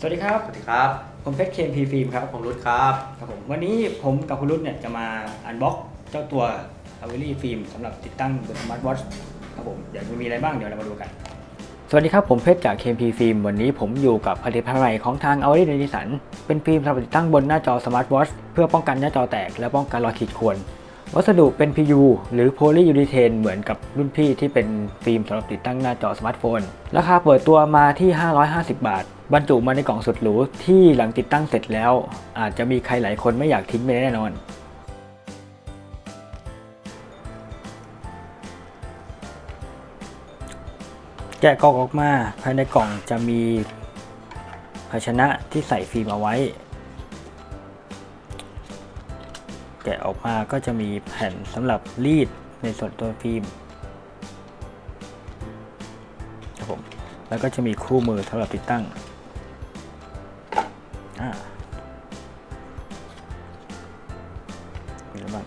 สวัสดีครับ สวัสดีครับ ผมเพชรเคมพีฟิล์มครับ ผมรุดครับ ครับผม วันนี้ผมกับคุณรุ่เนี่ยจะมาอันบ็อกเจ้าตัว a v e l y ฟิล์มสำหรับติดตั้งบนสมาร์ทวอทช์ครับผม เดี๋ยวจะมีอะไรบ้างเดี๋ยวเรามาดูกัน สวัสดีครับ ผมเพชรจาก KMP ฟิล์มวันนี้ผมอยู่กับผลิตภัณฑ์ใหม่ของทาง a v e l y เดนิสันเป็นฟิล์มสำหรับติดตั้งบนหน้าจอสมาร์ทวอทช์เพื่อป้องกันหน้าจอแตกและป้องกันรอยขีดข่วน วัสดุเป็น PU หรือ polyurethane เหมือนกับรุ่นพี่ที่เป็นฟิล์มสำหรับติดตั้งหน้าจอสมาร์ทโฟน ราคาเปิดตัวมาที่ 550 บาท บรรจุมาในกล่องสุดหรูที่หลังติดตั้งเสร็จแล้ว อาจจะมีใครหลายคนไม่อยากทิ้งไปแน่นอน แกะกล่องออกมา ภายในกล่องจะมีภาชนะที่ใส่ฟิล์มเอาไว้ แกะออกมาก็จะมีแผ่นสำหรับรีดในส่วนตัวฟิล์มครับผมแล้วก็จะมีคู่มือสำหรับติดตั้งอ่ามีอะไรบ้าง